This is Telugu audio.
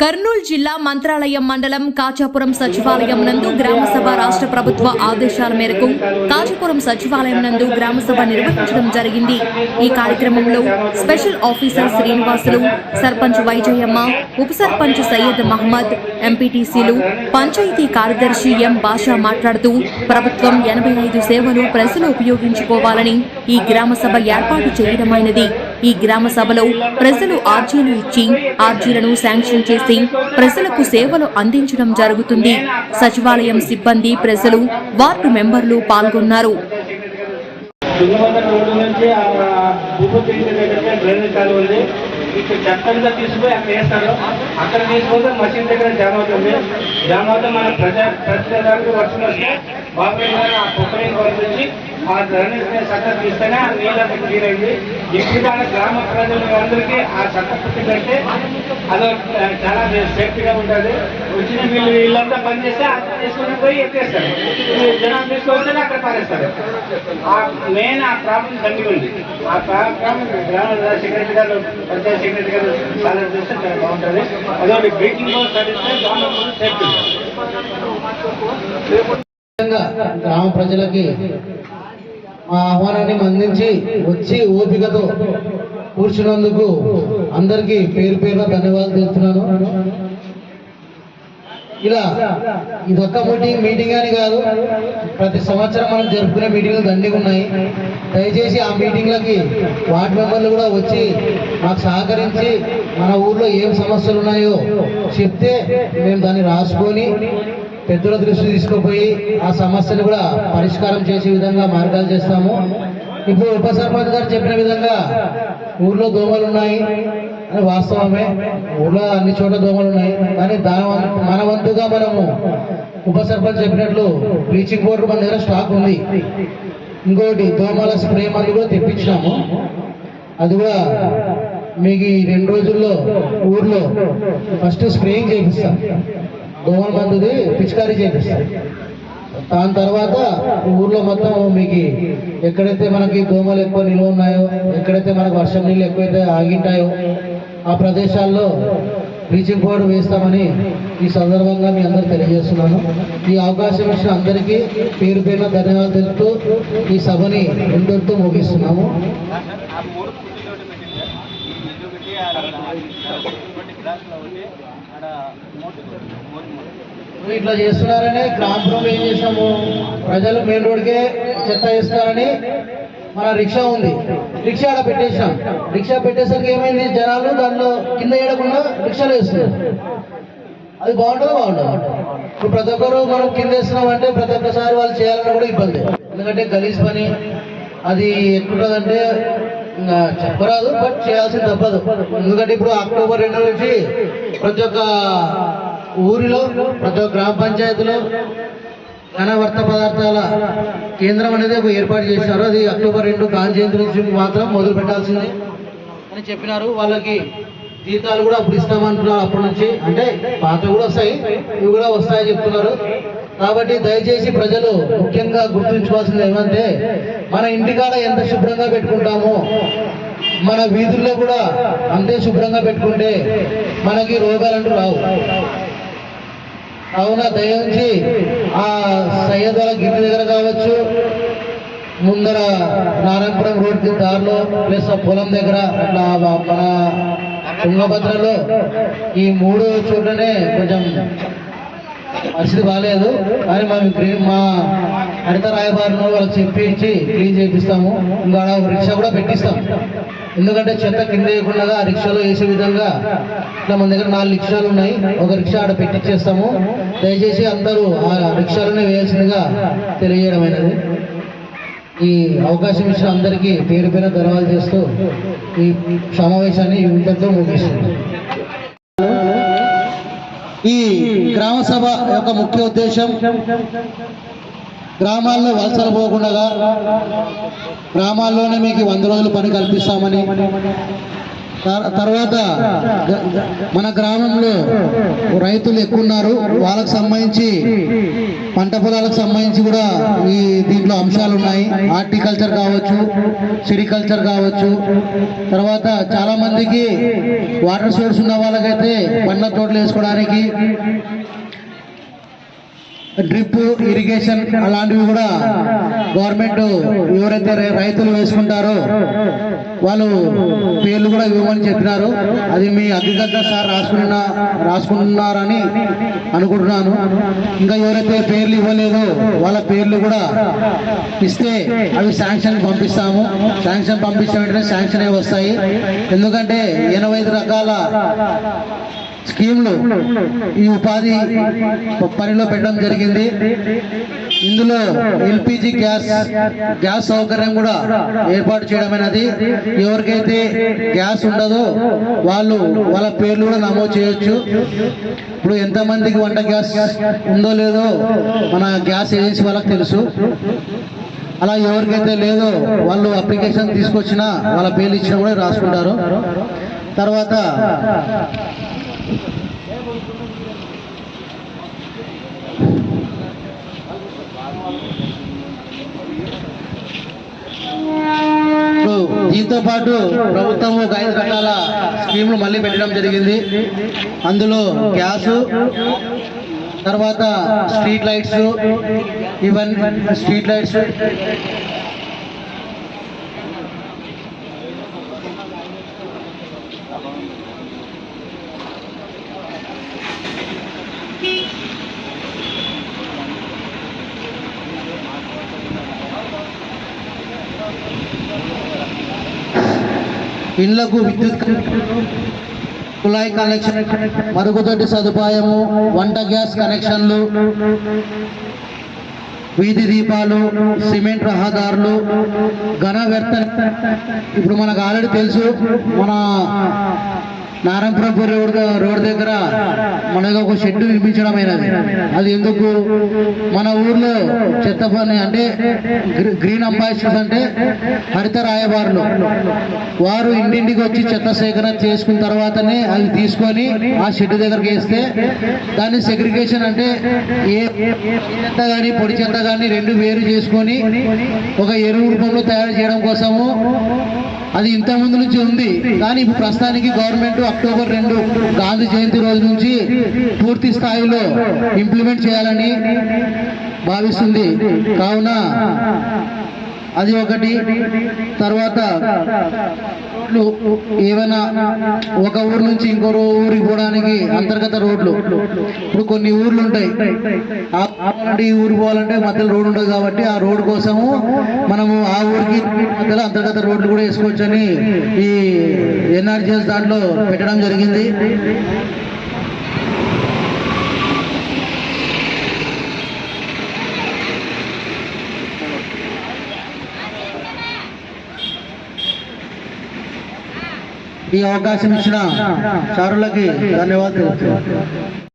కర్నూలు జిల్లా మంత్రాలయం మండలం కాచాపురం సచివాలయం నందు గ్రామసభ రాష్ట్ర ప్రభుత్వ ఆదేశాల మేరకు కాచాపురం సచివాలయం నందు గ్రామసభ నిర్వహించడం జరిగింది. ఈ కార్యక్రమంలో స్పెషల్ ఆఫీసర్ శ్రీనివాసులు సర్పంచ్ వైజయమ్మ ఉప సర్పంచ్ సయ్యద్ మహమ్మద్ ఎంపీటీసీలు పంచాయతీ కార్యదర్శి ఎం బాషా మాట్లాడుతూ ప్రభుత్వం ఎనభై ఐదు సేవలు ప్రజలు ఉపయోగించుకోవాలని ఈ గ్రామ సభ ఏర్పాటు చేయడమైనది. ఈ గ్రామ సభలో ప్రజలు ఆర్జీలు ఇచ్చి ఆర్జీలను శాంక్షన్ చేసి ప్రజలకు సేవలు అందించడం జరుగుతుంది. సచివాలయం సిబ్బంది ప్రజలు వార్డు మెంబర్లు పాల్గొన్నారు. తుంగభద్ర రోడ్డు నుంచి చెత్తంతా తీసుకుపోయి అక్కడ వేస్తారు అక్కడ తీసుకుంటే మసీద్ దగ్గర జామ అవుతుంది. జామ అవుతే మన ప్రజా ప్రతి దానికి వర్షం వస్తే బాబాయ్ గారు ఆ కుక్కని పంపించి మా డ్రైనేజ్ చట్టం తీస్తేనే ఆ నీళ్ళంతా క్లియర్ అయింది ఇప్పుడు మన గ్రామ ప్రజలందరికీ ఆ చట్టం పుట్టిందంటే పెడితే అదో చాలా సేఫ్టీగా ఉంటుంది. వచ్చిన వీళ్ళు వీళ్ళంతా పని చేస్తే అక్కడ తీసుకుని పోయి ఎత్తేస్తారు. ఈ జనాలు తీసుకొస్తే అక్కడ పారేస్తారు. ఆ మెయిన్ ఆ ప్రాబ్లం దండి ఉంది. ఆ ప్రాబ్లం గ్రామ సెక్రటరీ గారు పంచాయత్ సెక్రటరీ గారు చాలా చేస్తే చాలా బాగుంటుంది. అదొకటి బ్రీతింగ్ కూడా సరిస్తే గవర్నమెంట్ సేఫ్టీ. గ్రామ ప్రజలకి ఆ ఆహ్వానాన్ని అందించి వచ్చి ఓపికతో కూర్చున్నందుకు అందరికీ పేరు పేరున ధన్యవాదాలు తెలుపుతున్నాను. ఇలా ఇదొక్క మీటింగ్ మీటింగ్ అని కాదు ప్రతి సంవత్సరం మనం జరుపుకునే మీటింగ్లు దండిగా ఉన్నాయి. దయచేసి ఆ మీటింగ్లకి వార్డు మెంబర్లు కూడా వచ్చి మాకు సహకరించి మన ఊర్లో ఏం సమస్యలు ఉన్నాయో చెప్తే మేము దాన్ని రాసుకొని పెద్దల దృష్టి తీసుకుపోయి ఆ సమస్యను కూడా పరిష్కారం చేసే విధంగా మార్గాలు చేస్తాము. ఇప్పుడు ఉప సర్పంచ్ గారు చెప్పిన విధంగా ఊర్లో దోమలు ఉన్నాయి అని వాస్తవమే. ఊర్లో అన్ని చోట్ల దోమలు ఉన్నాయి. కానీ దాని మన వంతుగా మనము ఉప సర్పంచ్ చెప్పినట్లు బ్లీచింగ్ పౌడర్ మన దగ్గర స్టాక్ ఉంది. ఇంకోటి దోమల స్ప్రే మందు కూడా తెప్పించినాము. అది కూడా మీకు ఈ రెండు రోజుల్లో ఊర్లో ఫస్ట్ స్ప్రేయింగ్ చేపిస్తాం. దోమల మందుది పిచికారీ చేపిస్తాం దాని తర్వాత ఊర్లో మొత్తం మీకు ఎక్కడైతే మనకి దోమలు ఎక్కువ నిల్వ ఉన్నాయో ఎక్కడైతే మనకు వర్షం నీళ్ళు ఎక్కువైతే ఆగింటాయో ఆ ప్రదేశాల్లో బ్లీచింగ్ పౌడర్ వేస్తామని ఈ సందర్భంగా మీ అందరూ తెలియజేస్తున్నాను. ఈ అవకాశం ఇచ్చిన అందరికీ పేరు పేరున ధన్యవాదాలు తెలుపుతూ ఈ సభని ఇంతటితో ముగిస్తున్నాము. ఇప్పుడు ఇట్లా చేస్తున్నారని రూమ్ ఏం చేసినాము ప్రజలు మెయిన్ రోడ్కే చెత్త వేస్తున్నారని మన రిక్షా ఉంది. రిక్షా అక్కడ పెట్టేసినాం రిక్షా పెట్టేసరికి ఏమైంది? జనాలు దాంట్లో కింద ఏడకుండా రిక్షాలు వేస్తున్నారు. అది బాగుంటుంది? బాగుంటుంది ఇప్పుడు ప్రతి ఒక్కరు మనం కింద వేస్తున్నామంటే ప్రతి ఒక్కసారి వాళ్ళు చేయాలన్నా కూడా ఇబ్బంది. ఎందుకంటే గలీజ్ పని. అది ఎట్లుంటుందంటే చెప్పరాదు బట్ చేయాల్సింది తప్పదు. ఎందుకంటే ఇప్పుడు అక్టోబర్ రెండు నుంచి ప్రతి ఒక్క ఊరిలో ప్రతి గ్రామ పంచాయతీలో ఘన వర్త పదార్థాల కేంద్రం అనేది ఒక ఏర్పాటు చేశారు. అది అక్టోబర్ రెండు గాంధీ జయంతి నుంచి మాత్రం మొదలు పెట్టాల్సింది అని చెప్పినారు. వాళ్ళకి జీతాలు కూడా అప్పుడు ఇస్తామంటున్నారు అప్పటి నుంచి. అంటే పాత కూడా వస్తాయి ఇవి కూడా వస్తాయని చెప్తున్నారు. కాబట్టి దయచేసి ప్రజలు ముఖ్యంగా గుర్తుంచుకోవాల్సింది ఏమంటే మన ఇంటికాడ ఎంత శుభ్రంగా పెట్టుకుంటామో మన వీధుల్లో కూడా అంతే శుభ్రంగా పెట్టుకుంటే మనకి రోగాలంటూ రావు. కావున దయించి ఆ సయ్యదల గిరి దగ్గర కావచ్చు ముందర నారాయణపురం రోడ్ దారిలో ప్లస్ ఆ పొలం దగ్గర అట్లా మన తుంగభద్రలో ఈ మూడు చోట్లనే కొంచెం పరిస్థితి బాగాలేదు కానీ మేము మా హరిత రాయబారిని వాళ్ళకి చెప్పించి క్లీన్ చేపిస్తాము. ఇంకా ఆడ ఒక రిక్షా కూడా పెట్టిస్తాం. ఎందుకంటే చెత్త కింద వేయకుండా ఆ రిక్షాలో వేసే విధంగా ఇట్లా మన దగ్గర నాలుగు రిక్షాలు ఉన్నాయి. ఒక రిక్షా ఆడ పెట్టించేస్తాము దయచేసి అందరూ ఆ రిక్షాలోనే వేయాల్సిందిగా తెలియజేయడమైనది ఈ అవకాశం ఇచ్చిన అందరికీ పేరు పేరు ధన్యవాదాలు చేస్తూ ఈ సమావేశాన్ని ఇంతతో ముగిస్తుంది ఈ గ్రామ సభ యొక్క ముఖ్య ఉద్దేశం గ్రామాల్లో వలసలు పోకుండా గ్రామాల్లోనే మీకు వంద రోజులు పని కల్పిస్తామని తర్వాత మన గ్రామంలో రైతులు ఎక్కువ ఉన్నారు వాళ్ళకు సంబంధించి పంట పొలాలకు సంబంధించి కూడా ఈ దీంట్లో అంశాలు ఉన్నాయి. హార్టికల్చర్ కావచ్చు సెరికల్చర్ కావచ్చు. తర్వాత చాలా మందికి వాటర్ సోర్స్ ఉన్న వాళ్ళకైతే పండ్ల తోటలు వేసుకోవడానికి డ్రిప్ ఇరిగేషన్ అలాంటివి కూడా గవర్నమెంట్ ఎవరైతే రైతులు వేసుకుంటారో వాళ్ళు పేర్లు కూడా ఇవ్వమని చెప్పినారు. అది మీ అగ్రికల్చర్ సార్ రాసుకున్న రాసుకుంటున్నారని అనుకుంటున్నాను. ఇంకా ఎవరైతే పేర్లు ఇవ్వలేదో వాళ్ళ పేర్లు కూడా ఇస్తే అవి శాంక్షన్ పంపిస్తాము. శాంక్షన్ పంపించిన వెంటనే శాంక్షన్ అయి వస్తాయి. ఎందుకంటే ఎనభై ఐదు రకాల స్కీమ్లు ఈ ఉపాధి పనిలో పెట్టడం జరిగింది. ఇందులో ఎల్పిజి గ్యాస్ గ్యాస్ సౌకర్యం కూడా ఏర్పాటు చేయడమైనది. ఎవరికైతే గ్యాస్ ఉండదో వాళ్ళు వాళ్ళ పేర్లు కూడా నమోదు చేయొచ్చు. ఇప్పుడు ఎంతమందికి వంట గ్యాస్ ఉందో లేదో మన గ్యాస్ ఏజెన్సీ వాళ్ళకి తెలుసు. అలా ఎవరికైతే లేదో వాళ్ళు అప్లికేషన్ తీసుకొచ్చినా వాళ్ళ పేర్లు ఇచ్చినా కూడా రాసుకుంటారు. తర్వాత ఇప్పుడు దీంతో పాటు ప్రభుత్వం ఒక ఐదు రకాల స్కీములు మళ్ళీ పెట్టడం జరిగింది. అందులో గ్యాసు తర్వాత స్ట్రీట్ లైట్స్ ఇవన్నీ స్ట్రీట్ లైట్స్ ఇళ్ళకు విద్యుత్ కుళాయి కనెక్షన్ మరుగుదొడ్డి సదుపాయము వంట గ్యాస్ కనెక్షన్లు వీధి దీపాలు సిమెంట్ రహదారులు ఘన వ్యర్థ. ఇప్పుడు మనకు ఆల్రెడీ తెలుసు మన నారాయణపురం రోడ్ రోడ్ దగ్గర మనకు ఒక షెడ్ నిర్మించడం అయినది అది ఎందుకు? మన ఊర్లో చెత్త పని అంటే గ్రీ- గ్రీన్ అంబాసిడర్స్ అంటే హరిత రాయబారులు. వారు ఇంటింటికి వచ్చి చెత్త సేకరణ చేసుకున్న తర్వాతనే అది తీసుకొని ఆ షెడ్ దగ్గరికి వేస్తే దాన్ని సెగ్రిగేషన్ అంటే ఏ ఏ చెత్త కానీ పొడి చెత్త కానీ రెండు వేరు చేసుకొని ఒక ఎరువు రూపంలో తయారు చేయడం కోసము అది ఇంతకుముందు ముందు నుంచి ఉంది. కానీ ఇప్పుడు ప్రస్తుతానికి గవర్నమెంట్ అక్టోబర్ రెండు గాంధీ జయంతి రోజు నుంచి పూర్తి స్థాయిలో ఇంప్లిమెంట్ చేయాలని భావిస్తుంది. కావున అది ఒకటి. తర్వాత రోడ్లు. ఏమైనా ఒక ఊరు నుంచి ఇంకో ఊరికి పోవడానికి అంతర్గత రోడ్లు. ఇప్పుడు కొన్ని ఊర్లు ఉంటాయి. ఆ ఈ ఊరు పోవాలంటే మధ్యలో రోడ్ ఉండదు కాబట్టి ఆ రోడ్డు కోసము మనము ఆ ఊరికి మధ్యలో అంతర్గత రోడ్లు కూడా వేసుకోవచ్చని ఈ ఎన్ఆర్జీఎస్ దాంట్లో పెట్టడం జరిగింది. ఈ అవకాశం ఇచ్చిన సారులకి ధన్యవాదాలు.